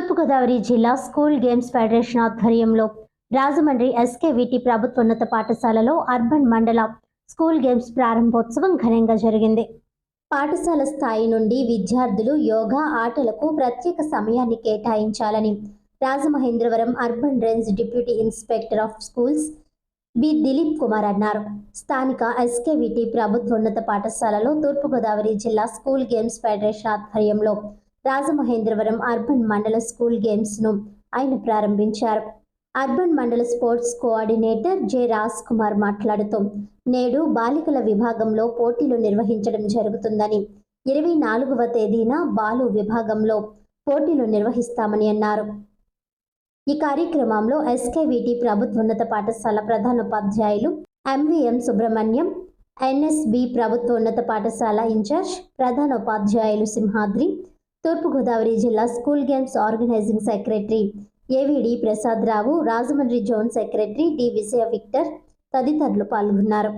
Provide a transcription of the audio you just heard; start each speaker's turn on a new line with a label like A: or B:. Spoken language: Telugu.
A: తూర్పుగోదావరి జిల్లా స్కూల్ గేమ్స్ ఫెడరేషన్ ఆధ్వర్యంలో రాజమండ్రి ఎస్కేవిటి ప్రభుత్వోన్నత పాఠశాలలో అర్బన్ మండల స్కూల్ గేమ్స్ ప్రారంభోత్సవం ఘనంగా జరిగింది. పాఠశాల స్థాయి నుండి విద్యార్థులు యోగా ఆటలకు ప్రత్యేక సమయాన్ని కేటాయించాలని Rajamahendravaram urban range deputy inspector of schools B. Dilip Kumar అన్నారు. స్థానిక ఎస్కేవిటి ప్రభుత్వోన్నత పాఠశాలలో తూర్పుగోదావరి జిల్లా స్కూల్ గేమ్స్ ఫెడరేషన్ ఆధ్వర్యంలో రాజమహేంద్రవరం అర్బన్ మండల స్కూల్ గేమ్స్ను ఆయన ప్రారంభించారు. అర్బన్ మండల sports coordinator J Raj Kumar మాట్లాడుతూ నేడు బాలికల విభాగంలో పోటీలు నిర్వహించడం జరుగుతుందని ఇరవై నాలుగవ తేదీన బాలు విభాగంలో పోటీలు నిర్వహిస్తామని అన్నారు. ఈ కార్యక్రమంలో ఎస్కేవిటి ప్రభుత్వోన్నత పాఠశాల ప్రధానోపాధ్యాయులు ఎంవిఎం సుబ్రహ్మణ్యం ఎన్ఎస్బి ప్రభుత్వోన్నత పాఠశాల ఇన్ఛార్జ్ ప్రధానోపాధ్యాయులు సింహాద్రి తూర్పుగోదావరి జిల్లా school games organising secretary A V D Prasad Rao Rajahmundry zone secretary D Vijaya Victor తదితరులు పాల్గొన్నారు.